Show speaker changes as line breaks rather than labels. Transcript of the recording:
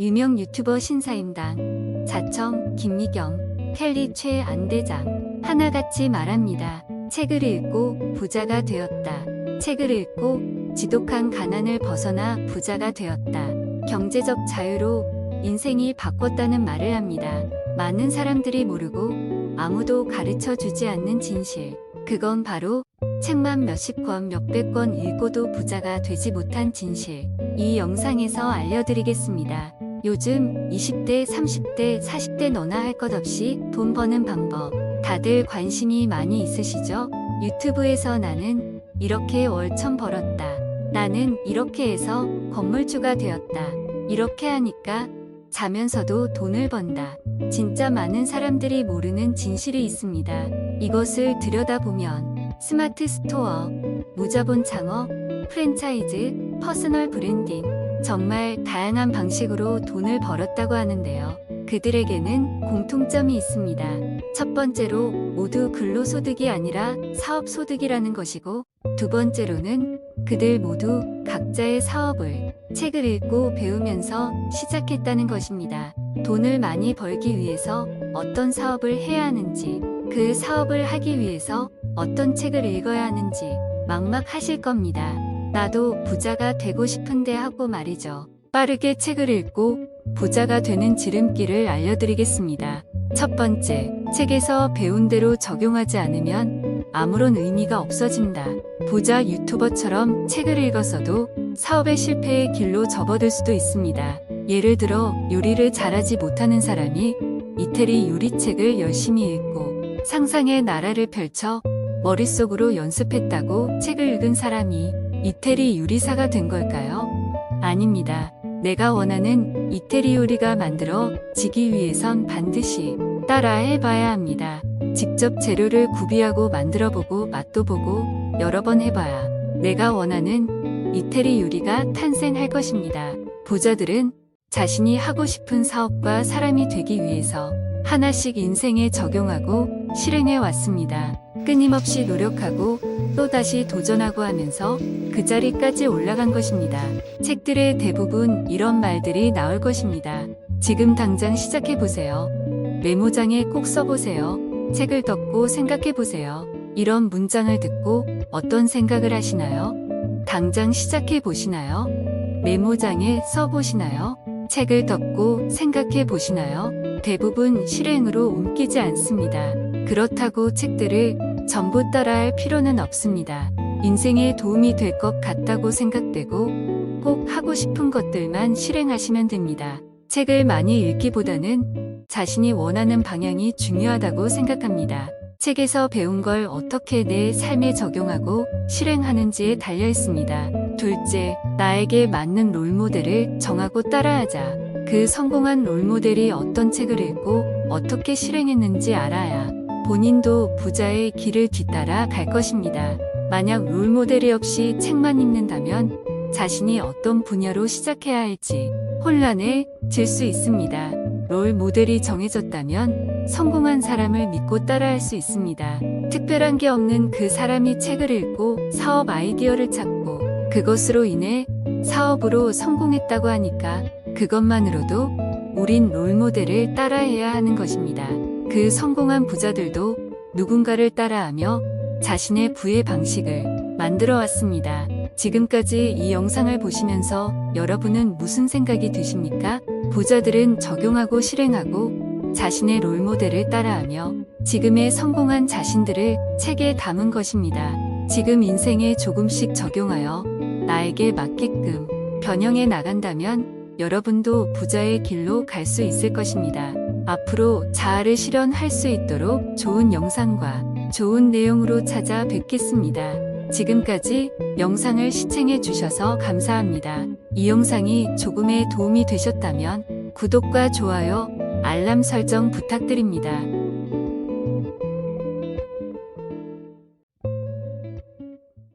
유명 유튜버 신사임당, 자청, 김미경, 켈리 최 안대장, 하나같이 말합니다. 책을 읽고 부자가 되었다. 책을 읽고 지독한 가난을 벗어나 부자가 되었다. 경제적 자유로 인생이 바꿨다는 말을 합니다. 많은 사람들이 모르고 아무도 가르쳐 주지 않는 진실. 그건 바로 책만 몇십 권, 몇백 권 읽고도 부자가 되지 못한 진실. 이 영상에서 알려드리겠습니다. 요즘 20대, 30대, 40대 너나 할 것 없이 돈 버는 방법. 다들 관심이 많이 있으시죠? 유튜브에서 나는 이렇게 월천 벌었다. 나는 이렇게 해서 건물주가 되었다. 이렇게 하니까 자면서도 돈을 번다. 진짜 많은 사람들이 모르는 진실이 있습니다. 이것을 들여다보면 스마트 스토어, 무자본 창업, 프랜차이즈, 퍼스널 브랜딩, 정말 다양한 방식으로 돈을 벌었다고 하는데요. 그들에게는 공통점이 있습니다. 첫 번째로 모두 근로소득이 아니라 사업소득이라는 것이고, 두 번째로는 그들 모두 각자의 사업을 책을 읽고 배우면서 시작했다는 것입니다. 돈을 많이 벌기 위해서 어떤 사업을 해야 하는지, 그 사업을 하기 위해서 어떤 책을 읽어야 하는지 막막하실 겁니다. 나도 부자가 되고 싶은데 하고 말이죠. 빠르게 책을 읽고 부자가 되는 지름길을 알려드리겠습니다. 첫 번째, 책에서 배운 대로 적용하지 않으면 아무런 의미가 없어진다. 부자 유튜버처럼 책을 읽었어도 사업의 실패의 길로 접어들 수도 있습니다. 예를 들어 요리를 잘하지 못하는 사람이 이태리 요리책을 열심히 읽고 상상의 나라를 펼쳐 머릿속으로 연습했다고 책을 읽은 사람이 이태리 요리사가 된 걸까요? 아닙니다. 내가 원하는 이태리 요리가 만들어지기 위해선 반드시 따라해 봐야 합니다. 직접 재료를 구비하고 만들어 보고 맛도 보고 여러 번 해봐야 내가 원하는 이태리 요리가 탄생할 것입니다. 부자들은 자신이 하고 싶은 사업과 사람이 되기 위해서 하나씩 인생에 적용하고 실행해 왔습니다. 끊임없이 노력하고 또다시 도전하고 하면서 그 자리까지 올라간 것입니다. 책들의 대부분 이런 말들이 나올 것입니다. 지금 당장 시작해 보세요. 메모장에 꼭 써보세요. 책을 덮고 생각해 보세요. 이런 문장을 듣고 어떤 생각을 하시나요? 당장 시작해 보시나요? 메모장에 써 보시나요? 책을 덮고 생각해 보시나요? 대부분 실행으로 옮기지 않습니다. 그렇다고 책들을 전부 따라할 필요는 없습니다. 인생에 도움이 될 것 같다고 생각되고 꼭 하고 싶은 것들만 실행하시면 됩니다. 책을 많이 읽기보다는 자신이 원하는 방향이 중요하다고 생각합니다. 책에서 배운 걸 어떻게 내 삶에 적용하고 실행하는지에 달려 있습니다. 둘째, 나에게 맞는 롤모델을 정하고 따라하자. 그 성공한 롤모델이 어떤 책을 읽고 어떻게 실행했는지 알아야 본인도 부자의 길을 뒤따라 갈 것입니다. 만약 롤모델이 없이 책만 읽는다면 자신이 어떤 분야로 시작해야 할지 혼란에 질 수 있습니다. 롤 모델이 정해졌다면 성공한 사람을 믿고 따라할 수 있습니다. 특별한 게 없는 그 사람이 책을 읽고 사업 아이디어를 찾고 그것으로 인해 사업으로 성공했다고 하니까 그것만으로도 우린 롤 모델을 따라해야 하는 것입니다. 그 성공한 부자들도 누군가를 따라하며 자신의 부의 방식을 만들어 왔습니다. 지금까지 이 영상을 보시면서 여러분은 무슨 생각이 드십니까? 부자들은 적용하고 실행하고 자신의 롤모델을 따라하며 지금의 성공한 자신들을 책에 담은 것입니다. 지금 인생에 조금씩 적용하여 나에게 맞게끔 변형해 나간다면 여러분도 부자의 길로 갈 수 있을 것입니다. 앞으로 자아를 실현할 수 있도록 좋은 영상과 좋은 내용으로 찾아뵙겠습니다. 지금까지 영상을 시청해 주셔서 감사합니다. 이 영상이 조금의 도움이 되셨다면 구독과 좋아요, 알람 설정 부탁드립니다.